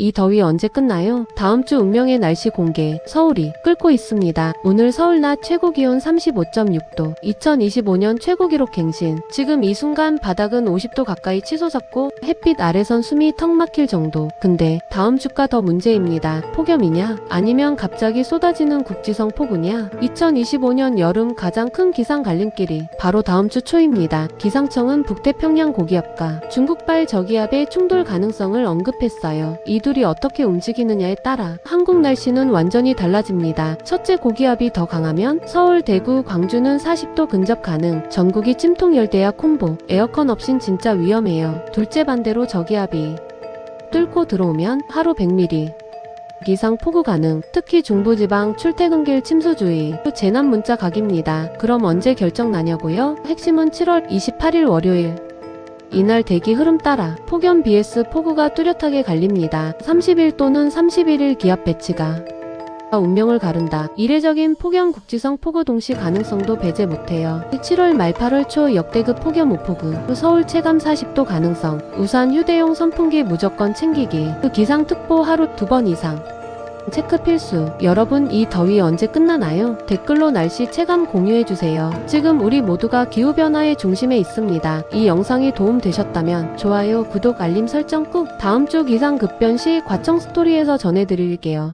이 더위 언제 끝나요? 다음 주 운명의 날씨 공개. 서울이 끓고 있습니다. 오늘 서울 낮 최고 기온 35.6도. 2025년 최고 기록 갱신. 지금 이 순간 바닥은 50도 가까이 치솟았고 햇빛 아래선 숨이 턱 막힐 정도. 근데 다음 주가 더 문제입니다. 폭염이냐? 아니면 갑자기 쏟아지는 국지성 폭우냐? 2025년 여름 가장 큰 기상 갈림길이 바로 다음 주 초입니다. 기상청은 북태평양 고기압과 중국발 저기압의 충돌 가능성을 언급했어요. 이 둘이 어떻게 움직이느냐에 따라 한국 날씨는 완전히 달라집니다. 첫째 고기압이 더 강하면 서울, 대구, 광주는 40도 근접 가능. 전국이 찜통 열대야 콤보. 에어컨 없인 진짜 위험해요. 둘째 반대로 저기압이 뚫고 들어오면 하루 100mm. 기상 폭우 가능. 특히 중부지방 출퇴근길 침수주의. 재난 문자 각입니다. 그럼 언제 결정 나냐고요? 핵심은 7월 28일 월요일. 이날 대기 흐름 따라 폭염 BS 폭우가 뚜렷하게 갈립니다. 30일 또는 31일 기압 배치가 운명을 가른다. 이례적인 폭염 국지성 폭우 동시 가능성도 배제 못해요. 7월 말 8월 초 역대급 폭염 오폭우, 서울 체감 40도 가능성, 우산 휴대용 선풍기 무조건 챙기기, 그 기상특보 하루 두 번 이상. 체크 필수. 여러분 이 더위 언제 끝나나요? 댓글로 날씨 체감 공유해주세요. 지금 우리 모두가 기후변화의 중심에 있습니다. 이 영상이 도움되셨다면 좋아요, 구독, 알림 설정 꾹. 다음 주 기상 급변 시 과청 스토리에서 전해드릴게요.